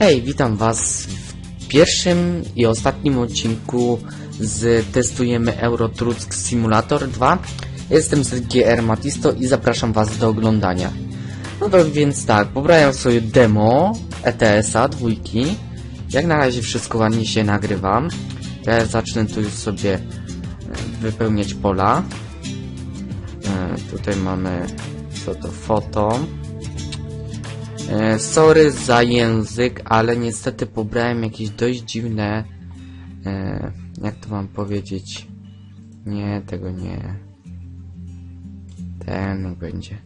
Hej, witam was w pierwszym i ostatnim odcinku z testujemy Euro Truck Simulator 2. Jestem z GR Matisto i zapraszam was do oglądania. No to więc tak, pobrałem sobie demo ETS-a dwójki. Jak na razie wszystko ładnie się nagrywam. Ja zacznę tu już sobie e, wypełniać pola. E, tutaj mamy co to foto. E, sorry za język, ale niestety pobrałem jakieś dość dziwne. E, jak to mam powiedzieć? Nie, tego nie. Ten będzie.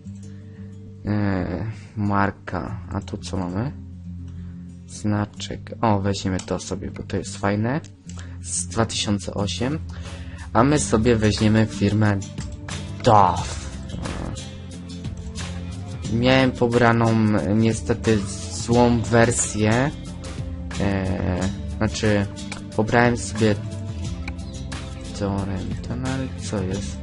E, marka. A tu co mamy? Znaczek. O, weźmiemy to sobie, bo to jest fajne. Z 2008. A my sobie weźmiemy firmę DOF. Miałem pobraną e, niestety złą wersję. E, znaczy, pobrałem sobie Torrenton, ale co jest?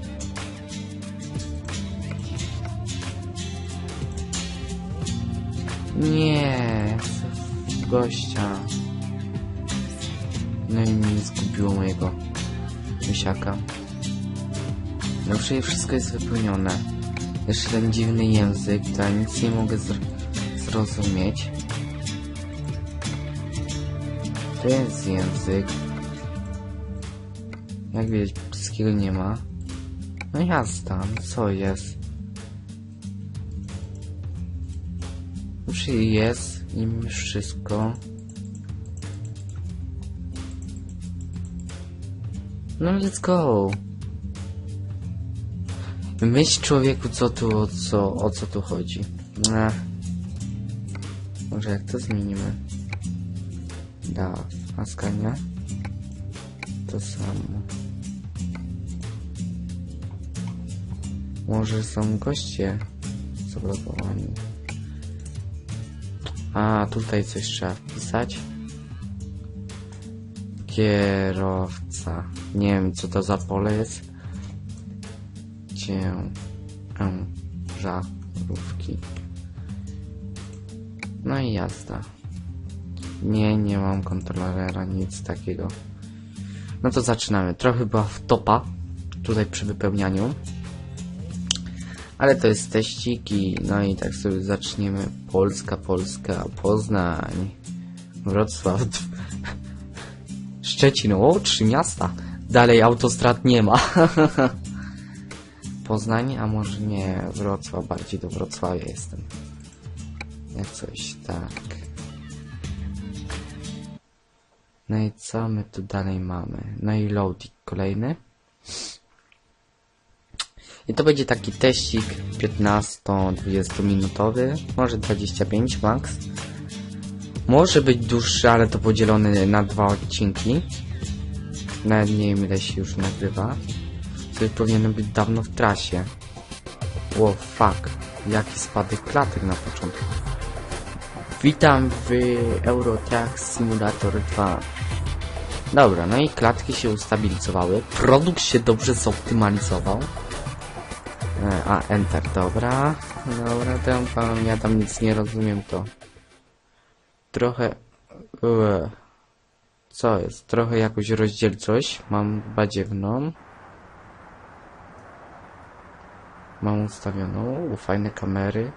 Nie, gościa. No i mi zgubiło mojego misiaka. No przecież wszystko jest wypełnione. Jeszcze ten dziwny język, ja nic nie mogę zr zrozumieć. To jest język. Jak widać, polskiego nie ma. No no co jest? Już jest i już wszystko. No let's go. Myśl człowieku, co tu, o co, o co tu chodzi. Ech. Może jak to zmienimy? Da, Askania. To samo. Może są goście zablokowani. A, tutaj coś trzeba wpisać. Kierowca. Nie wiem, co to za pole jest ciężarówki. No i jazda. Nie, nie mam kontrolera, nic takiego. No to zaczynamy. Trochę była topa tutaj przy wypełnianiu. Ale to jest teściki, no i tak sobie zaczniemy. Polska, Polska, Poznań, Wrocław, Szczecin, o, trzy miasta. Dalej autostrad nie ma. Poznań, a może nie Wrocław, bardziej do Wrocławia jestem. Jak coś, tak. No i co my tu dalej mamy? No i loading kolejny. I to będzie taki teścik 15-20 minutowy, może 25 max. Może być dłuższy, ale to podzielony na dwa odcinki. Nawet nie wiem ile się już nagrywa. Coś powinien być dawno w trasie. Wow, fuck. Jaki spadek klatek na początku. Witam w Eurotrack Simulator 2. Dobra, no i klatki się ustabilizowały. Produkt się dobrze zoptymalizował. E, A, Enter, dobra. Dobra, ja tam, ja tam nic nie rozumiem, to... Trochę... Ue. Co jest? Trochę jakoś rozdzielczość. Mam badziewną. Mam ustawioną. U, fajne kamery.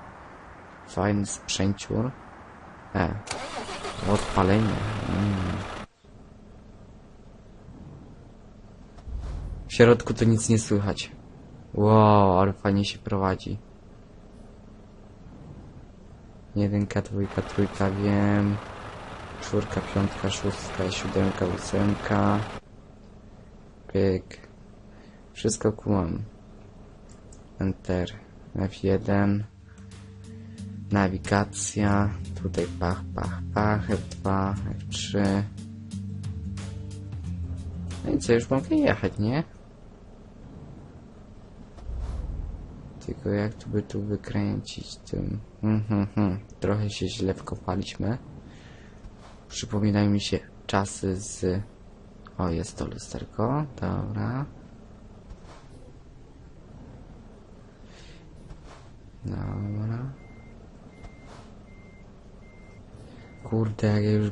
Fajny sprzęciur. E. Odpalenie. Mm. W środku to nic nie słychać. Wow, ale fajnie się prowadzi. Jedynka, dwójka, trójka, wiem. Czwórka, piątka, szóstka, siódemka, ósemka. Pyk. Wszystko kumam. Enter. F1. Nawigacja. Tutaj pach, pach, pach. F2, F3. No i co, już mogę jechać, nie? Tylko jak tu by tu wykręcić tym? Mhm, mhm. Trochę się źle wkopaliśmy. Przypominają mi się czasy z... O, jest to lusterko. Dobra. Dobra. Kurde, jak ja już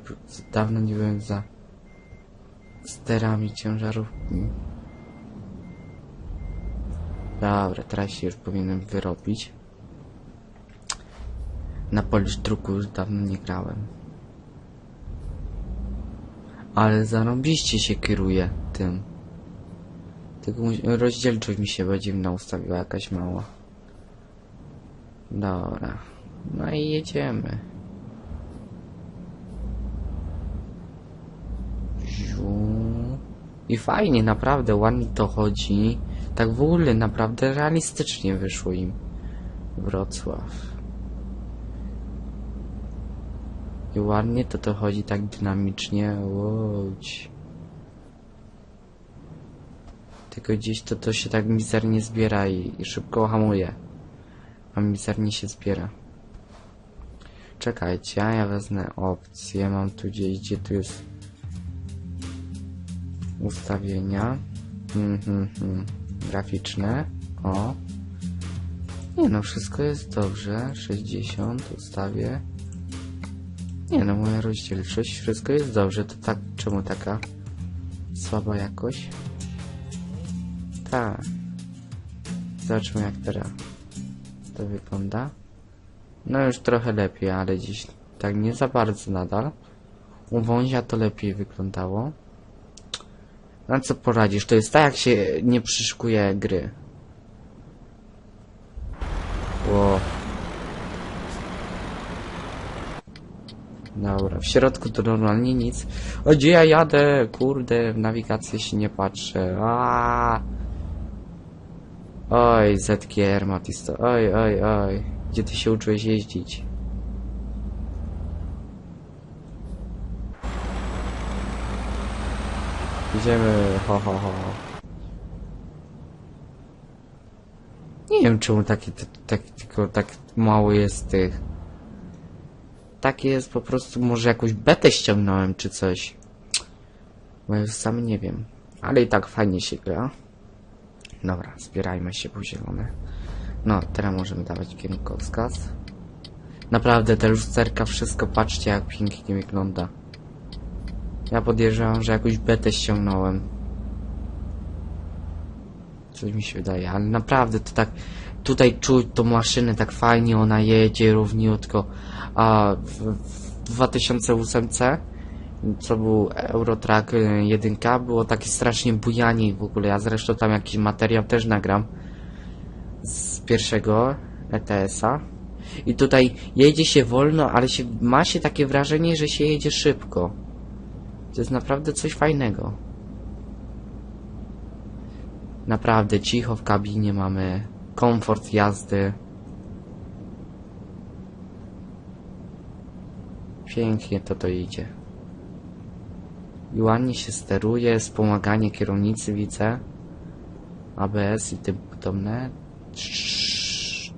dawno nie byłem za sterami ciężarówki. Dobra, teraz się już powinienem wyrobić. Na Polish Druku już dawno nie grałem. Ale zarąbiście się kieruje tym. Tylko rozdzielczość mi się będzie ustawiła jakaś mała. Dobra. No i jedziemy. I fajnie, naprawdę ładnie to chodzi. Tak w ogóle naprawdę realistycznie wyszło im. Wrocław. I ładnie to to chodzi tak dynamicznie. Łódź. Tylko gdzieś to to się tak mizernie zbiera i, i szybko hamuje. A mizernie się zbiera. Czekajcie, ja wezmę opcję. Mam tu gdzie tu jest ustawienia. Mhm. Graficzne. O. Nie no, wszystko jest dobrze. 60 ustawię. Nie no, moja rozdzielczość, wszystko jest dobrze. To tak, czemu taka słaba jakość? Tak. Zobaczmy jak teraz to wygląda. No już trochę lepiej, ale dziś tak nie za bardzo nadal. U wązia to lepiej wyglądało. Na co poradzisz? To jest tak jak się nie przyszkuje gry. Ło. Dobra, w środku to normalnie nic. O, gdzie ja jadę? Kurde, w nawigację się nie patrzę. Aaaa. Oj, ZGR Matisto. Oj, oj, oj. Gdzie ty się uczyłeś jeździć? Idziemy, ho, ho, ho. Nie wiem czemu taki, tak, tylko tak mało jest tych. Takie jest po prostu, może jakąś betę ściągnąłem czy coś. Bo ja już sam nie wiem. Ale i tak fajnie się gra. Dobra, zbierajmy się po zielone. No, teraz możemy dawać kierunkowskaz. Naprawdę, te lusterka, wszystko, patrzcie jak pięknie wygląda. Ja podejrzewam, że jakąś betę ściągnąłem. Coś mi się wydaje, ale naprawdę to tak... Tutaj czuć tą maszynę tak fajnie, ona jedzie równiutko. A w, w 2008 co był Eurotrack 1 było takie strasznie bujanie w ogóle. Ja zresztą tam jakiś materiał też nagram z pierwszego ETS-a. I tutaj jedzie się wolno, ale się, ma się takie wrażenie, że się jedzie szybko. To jest naprawdę coś fajnego. Naprawdę cicho w kabinie mamy komfort jazdy. Pięknie to to idzie. I ładnie się steruje, wspomaganie kierownicy widzę. ABS i tym podobne.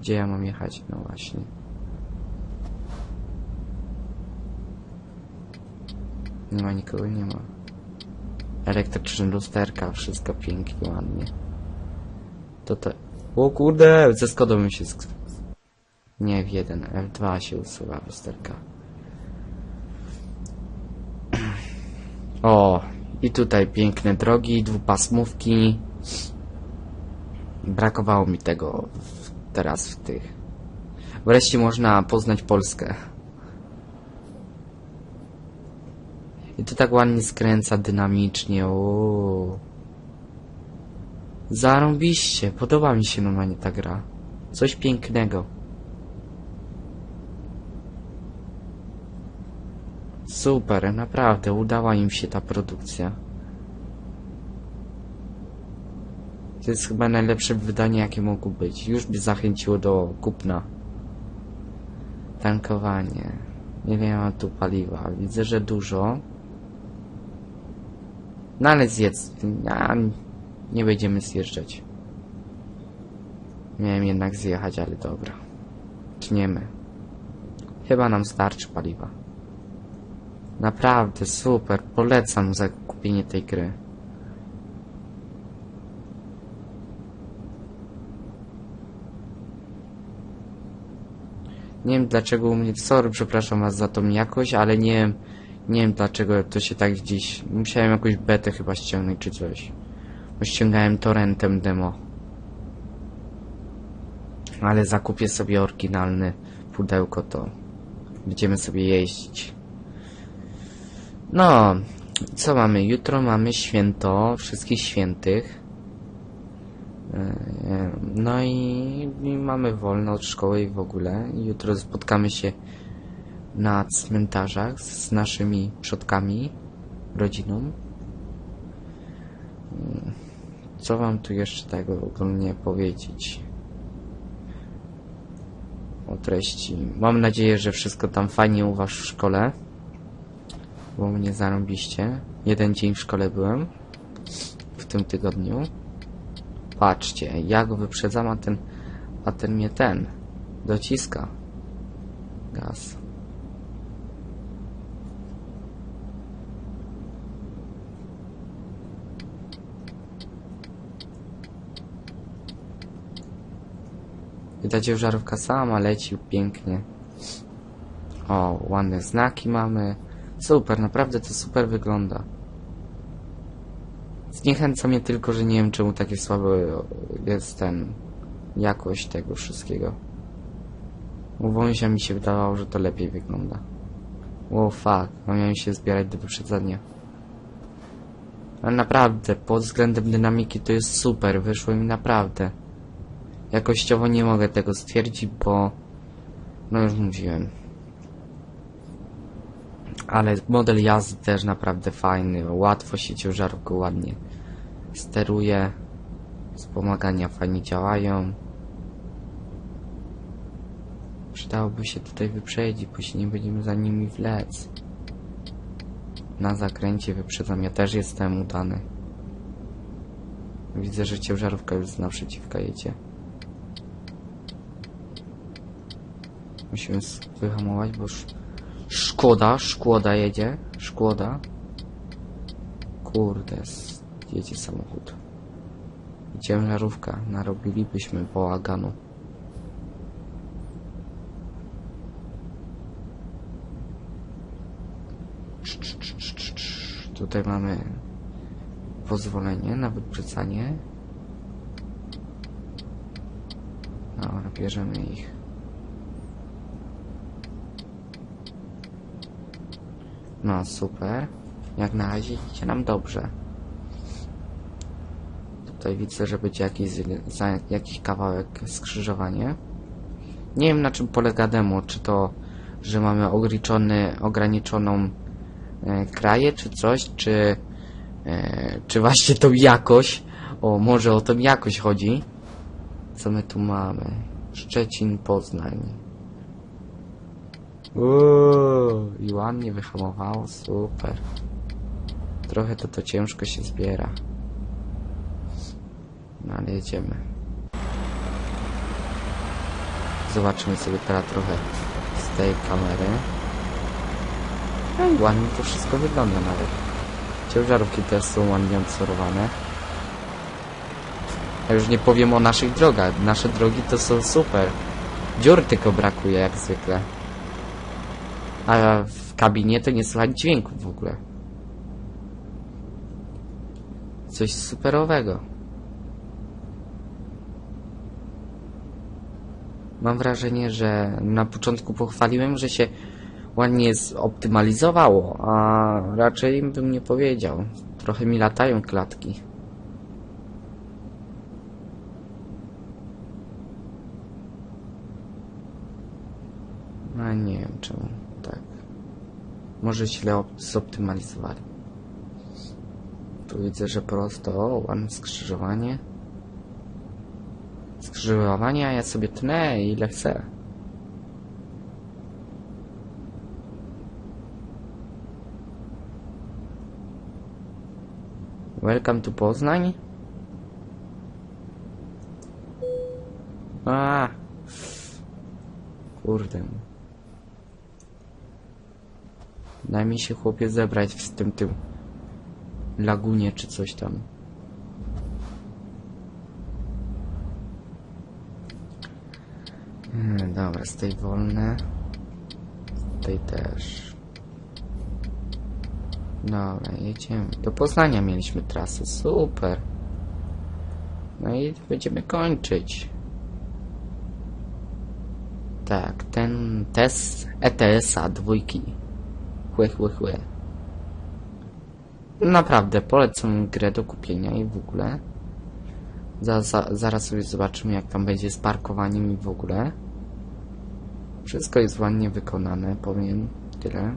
Gdzie ja mam jechać? No właśnie. Nie ma nikogo, nie ma. Elektryczne lusterka, wszystko pięknie, ładnie. To to... O kurde, ze Skodą mi się... Nie, w jeden, F2 się usuwa lusterka. O, i tutaj piękne drogi, dwupasmówki. Brakowało mi tego w, teraz w tych. Wreszcie można poznać Polskę. I to tak ładnie skręca dynamicznie. O. Zarąbiście, podoba mi się normalnie ta gra. Coś pięknego. Super, naprawdę, udała im się ta produkcja. To jest chyba najlepsze wydanie, jakie mogło być. Już by zachęciło do kupna. Tankowanie. Nie wiem, ma tu paliwa. Widzę, że dużo. No ale zjedz. Nie będziemy zjeżdżać. Miałem jednak zjechać, ale dobra. Tniemy. Chyba nam starczy paliwa. Naprawdę super, polecam zakupienie tej gry. Nie wiem dlaczego u mnie, sorry, przepraszam was za tą jakość, ale nie wiem, nie wiem dlaczego to się tak gdzieś, musiałem jakąś betę chyba ściągnąć czy coś. Bo ściągałem torrentem demo. Ale zakupię sobie oryginalne pudełko, to będziemy sobie jeździć. No, co mamy? Jutro mamy święto wszystkich świętych. E, No i, i mamy wolno od szkoły i w ogóle. Jutro spotkamy się na cmentarzach z naszymi przodkami, rodziną. Mm, Co wam tu jeszcze tego ogólnie powiedzieć? O treści. Mam nadzieję, że wszystko tam fajnie u was w szkole. Bo mnie zarąbiście. Jeden dzień w szkole byłem. W tym tygodniu. Patrzcie, ja go wyprzedzam, a ten, a ten mnie ten dociska. Gaz. Widać, że żarówka sama leci pięknie. O, ładne znaki mamy. Super, naprawdę to super wygląda. Zniechęca mnie tylko, że nie wiem czemu takie słaby jest ten jakość tego wszystkiego. U Wąsia mi się wydawało, że to lepiej wygląda. O fuck, no miałem się zbierać do wyprzedzania. Ale naprawdę, pod względem dynamiki to jest super, wyszło mi naprawdę. Jakościowo nie mogę tego stwierdzić, bo... No już mówiłem. Ale model jazdy też naprawdę fajny. Łatwo się ciężarówką ładnie steruje. Wspomagania fajnie działają. Przydałoby się tutaj wyprzedzić, się nie będziemy za nimi wlec. Na zakręcie wyprzedzam. Ja też jestem udany. Widzę, że ciężarówka już z naprzeciwka jedzie. Musimy wyhamować, bo już Szkoda, szkoda jedzie. Szkoda. Kurde, jedzie samochód. Ciężarówka. Narobilibyśmy bałaganu. Tutaj mamy pozwolenie na wyprzedzanie. Dobra, bierzemy ich. No, super. Jak na razie idzie nam dobrze. Tutaj widzę, że będzie jakiś, za jakiś kawałek skrzyżowanie. Nie wiem na czym polega demo, czy to, że mamy ograniczony, ograniczoną e, kraję, czy coś, czy, e, czy właśnie tą jakość. O, może o tą jakość chodzi. Co my tu mamy? Szczecin, Poznań. Uuu, i ładnie wyhamowało, super. Trochę to to ciężko się zbiera. No ale jedziemy. Zobaczymy sobie teraz trochę z tej kamery. No i ładnie to wszystko wygląda nawet. Ciężarówki też są ładnie odsorowane. Ja już nie powiem o naszych drogach. Nasze drogi to są super. Dziur tylko brakuje jak zwykle. A w kabinie to nie słychać dźwięków w ogóle. Coś superowego. Mam wrażenie, że na początku pochwaliłem, że się ładnie zoptymalizowało, a raczej bym nie powiedział. Trochę mi latają klatki. Czemu tak. Może źle op- zoptymalizowali. Tu widzę, że prosto, o, ładne skrzyżowanie. Skrzyżowanie, a ja sobie tnę ile chcę. Welcome to Poznań. A. Kurde. Daj mi się chłopie zebrać w tym tym lagunie czy coś tam. Hmm, Dobra, z tej wolne. Z tej też. Dobra, jedziemy. Do Poznania mieliśmy trasę, super. No i będziemy kończyć. Tak, ten test ETS-a dwójki. Chłe, chłe, chłe. Naprawdę, polecam grę do kupienia i w ogóle. Za, za, zaraz sobie zobaczymy, jak tam będzie z parkowaniem i w ogóle. Wszystko jest ładnie wykonane, powiem tyle.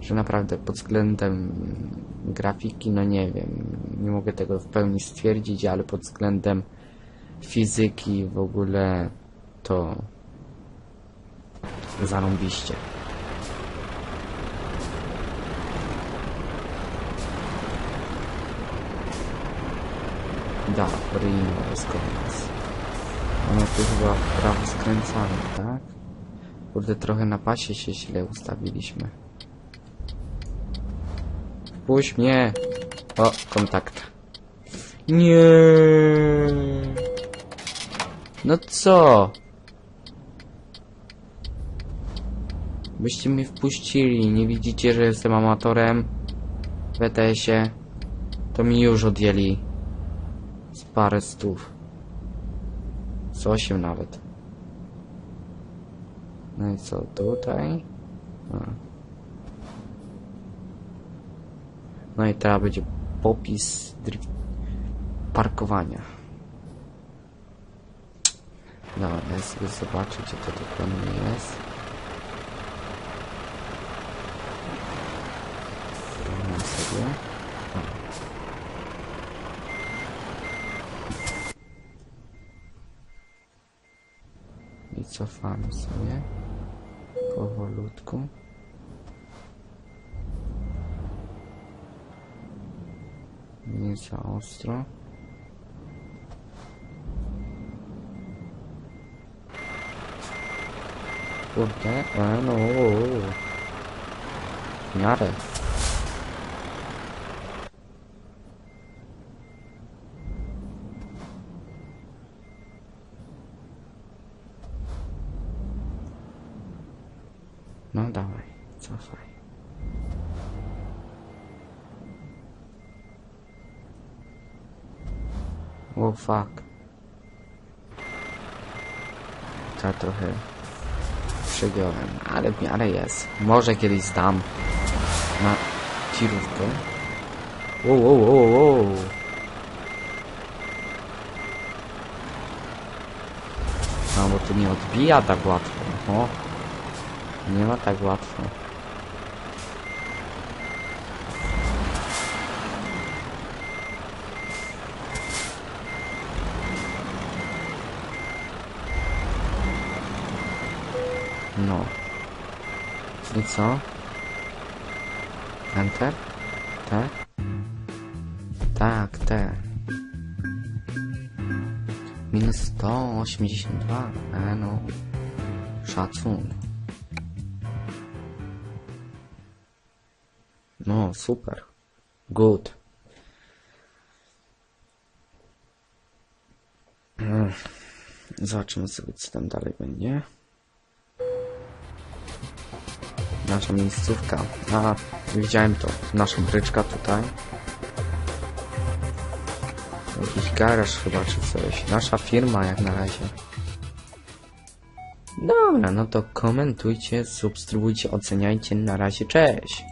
Że naprawdę pod względem grafiki, no nie wiem, nie mogę tego w pełni stwierdzić, ale pod względem fizyki w ogóle to zarąbiście. Da, Rino jest koniec. Ono tu chyba w prawo skręcamy, tak? Kurde, trochę na pasie się źle ustawiliśmy. Wpuść mnie! O, kontakt. Nie. No co? Byście mnie wpuścili, nie widzicie, że jestem amatorem w ETS-ie? To mi już odjęli parę stów. Z osiem nawet. No i co, tutaj? No i teraz będzie popis parkowania. Dobra, ja sobie zobaczę, gdzie to dokładnie jest. Sprawdzam sobie. Cofamy sobie powolutku. Nie za ostro. Kurde, no. Miarę. No dawaj, cofaj. O fuck. To trochę przegiąłem, ale w miarę jest. Może kiedyś zdam na tirówkę. Wow, wow, wow, wow. No bo tu nie odbija tak łatwo. O. Nie ma tak łatwo. No. I co? Enter? Te? Tak, te. Minus 182. E no. Szacun. Super. Good. Mm. Zobaczymy sobie, co tam dalej będzie. Nasza miejscówka. A, widziałem to. Nasza bryczka tutaj. Jakiś garaż chyba, czy coś. Nasza firma jak na razie. Dobra, no to komentujcie, subskrybujcie, oceniajcie. Na razie, cześć!